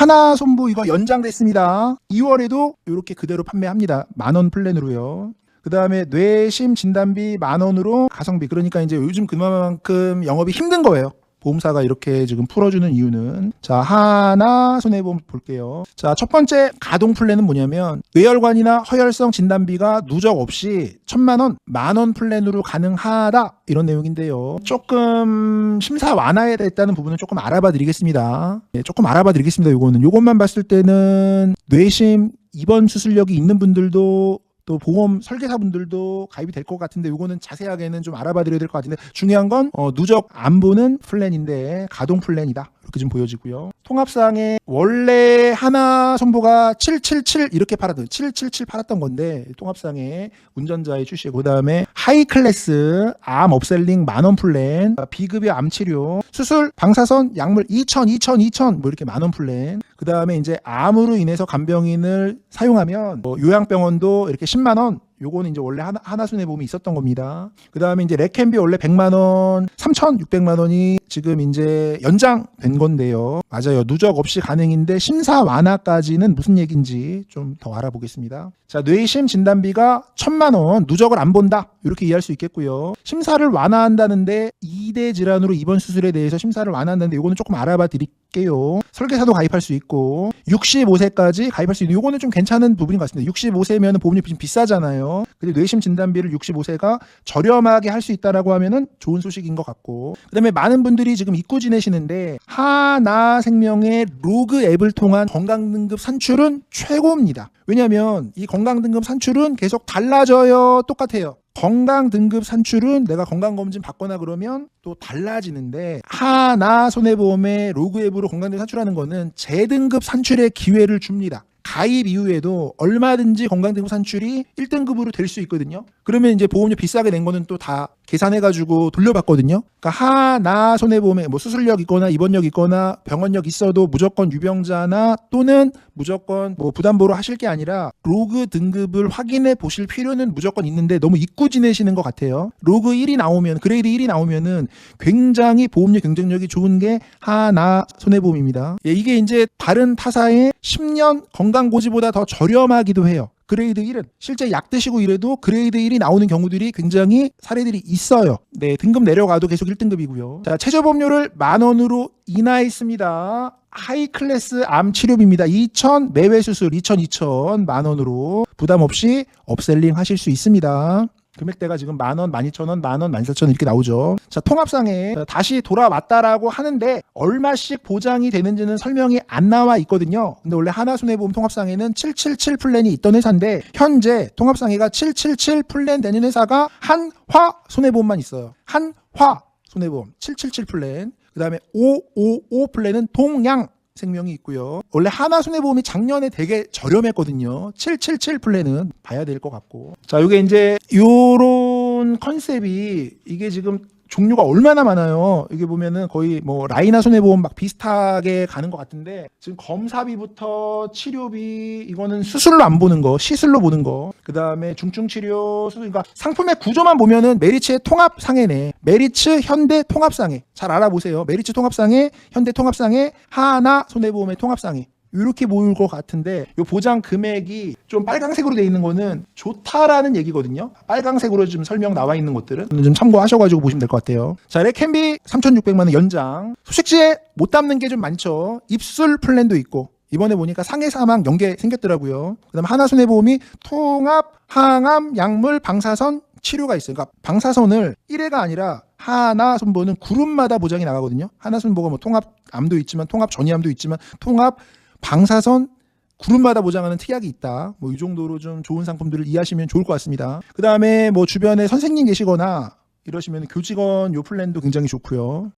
하나 손보 이거 연장됐습니다. 2월에도 이렇게 그대로 판매합니다. 만원 플랜으로요. 그 다음에 뇌심 진단비 만 원으로 가성비. 그러니까 이제 요즘 그만큼 영업이 힘든 거예요. 보험사가 이렇게 지금 풀어주는 이유는 자 하나 손해보험 볼게요. 자 첫 번째 가동 플랜은 뭐냐면 뇌혈관이나 허혈성 진단비가 누적 없이 천만 원, 만 원 플랜으로 가능하다 이런 내용인데요. 조금 심사 완화에 됐다는 부분은 조금 알아봐 드리겠습니다. 예, 조금 알아봐 드리겠습니다. 요거는 요것만 봤을 때는 뇌심 입원 수술력이 있는 분들도 또 보험 설계사분들도 가입이 될 것 같은데 요거는 자세하게는 좀 알아봐 드려야 될 것 같은데 중요한 건 어, 누적 안 보는 플랜인데 가동 플랜이다 이렇게 좀 보여지고요. 통합상에 원래 하나 선보가 777 이렇게 팔았던 777 팔았던 건데 통합상에 운전자의 출시고 그다음에 하이 클래스 암 업셀링 만원 플랜 비급여 암 치료 수술 방사선 약물 2천 2천 2천 뭐 이렇게 만원 플랜 그다음에 이제 암으로 인해서 간병인을 사용하면 뭐 요양병원도 이렇게 10만 원 요거는 이제 원래 하나, 하나순에 보험이 있었던 겁니다. 그 다음에 이제 레캔비 원래 100만원, 3,600만 원이 지금 이제 연장된 건데요. 맞아요. 누적 없이 가능인데 심사 완화까지는 무슨 얘기인지 좀 더 알아보겠습니다. 자, 뇌심 진단비가 1,000만 원, 누적을 안 본다. 이렇게 이해할 수 있겠고요. 심사를 완화한다는데 2대 질환으로 입원 수술에 대해서 심사를 완화한다는데 요거는 조금 알아봐 드릴게요. 설계사도 가입할 수 있고 65세까지 가입할 수 있는 요거는 좀 괜찮은 부분인 것 같습니다. 65세면 보험료 좀 비싸잖아요. 근데 뇌심 진단비를 65세가 저렴하게 할 수 있다라고 하면은 좋은 소식인 것 같고 그다음에 많은 분들이 지금 잊고 지내시는데 하나생명의 로그 앱을 통한 건강 등급 산출은 최고입니다. 왜냐하면 이 건강 등급 산출은 계속 달라져요. 똑같아요. 건강 등급 산출은 내가 건강 검진 받거나 그러면 또 달라지는데 하나 손해보험의 로그 앱으로 건강 등급 산출하는 거는 재등급 산출의 기회를 줍니다. 가입 이후에도 얼마든지 건강 등급 산출이 1등급으로 될 수 있거든요. 그러면 이제 보험료 비싸게 낸 거는 또 다 계산해가지고 돌려받거든요. 그러니까 하나 손해보험에 뭐 수술력 있거나 입원력 있거나 병원력 있어도 무조건 유병자나 또는 무조건 뭐 부담보로 하실 게 아니라 로그 등급을 확인해 보실 필요는 무조건 있는데 너무 잊고 지내시는 것 같아요. 로그 1이 나오면 그레이드 1이 나오면은 굉장히 보험료 경쟁력이 좋은 게 하나 손해보험입니다. 예, 이게 이제 다른 타사의 10년 건강 고지보다 더 저렴하기도 해요. 그레이드 1은 실제 약 드시고 이래도 그레이드 1이 나오는 경우들이 굉장히 사례들이 있어요. 네, 등급 내려가도 계속 1등급이고요. 자, 최저 보험료를 만 원으로 인하했습니다. 하이 클래스 암 치료비입니다. 2천 매회 수술 2천 2천 만 원으로 부담 없이 업셀링 하실 수 있습니다. 금액대가 지금 만 원, 만 이천 원, 만 원, 만 사천 원 이렇게 나오죠. 자, 통합상에 다시 돌아왔다라고 하는데 얼마씩 보장이 되는지는 설명이 안 나와 있거든요. 근데 원래 하나손해보험 통합상에는 777 플랜이 있던 회사인데 현재 통합상해가 777 플랜 되는 회사가 한화 손해보험만 있어요. 한화 손해보험 777 플랜. 그다음에 555 플랜은 동양 생명이 있고요. 원래 하나 손해보험이 작년에 되게 저렴했거든요. 777 플랜은 봐야 될 것 같고. 자, 이게 이제 요런 컨셉이 이게 지금 종류가 얼마나 많아요. 이게 보면은 거의 뭐 라이나 손해보험 막 비슷하게 가는 것 같은데 지금 검사비부터 치료비 이거는 수술로 안 보는 거, 시술로 보는 거. 그 다음에 중증 치료 수술 그러니까 상품의 구조만 보면은 메리츠의 통합 상해네. 메리츠 현대 통합 상해. 잘 알아보세요. 메리츠 통합 상해, 현대 통합 상해, 하나 손해보험의 통합 상해. 이렇게 모일 것 같은데 요 보장 금액이 좀 빨강색으로 돼 있는 거는 좋다라는 얘기거든요. 빨강색으로 지금 설명 나와 있는 것들은 좀 참고하셔가지고 보시면 될 것 같아요. 자, 레캔비 3,600만 원 연장. 소식지에 못 담는 게 좀 많죠. 입술 플랜도 있고 이번에 보니까 상해 사망 연계 생겼더라고요. 그다음 하나 손해보험이 통합 항암 약물 방사선 치료가 있어요. 그러니까 방사선을 1회가 아니라 하나 손보는 그룹마다 보장이 나가거든요. 하나 손보가 뭐 통합 암도 있지만 통합 전이암도 있지만 통합 방사선 그룹마다 보장하는 특약이 있다. 뭐 이 정도로 좀 좋은 상품들을 이해하시면 좋을 것 같습니다. 그 다음에 뭐 주변에 선생님 계시거나 이러시면 교직원 요 플랜도 굉장히 좋고요.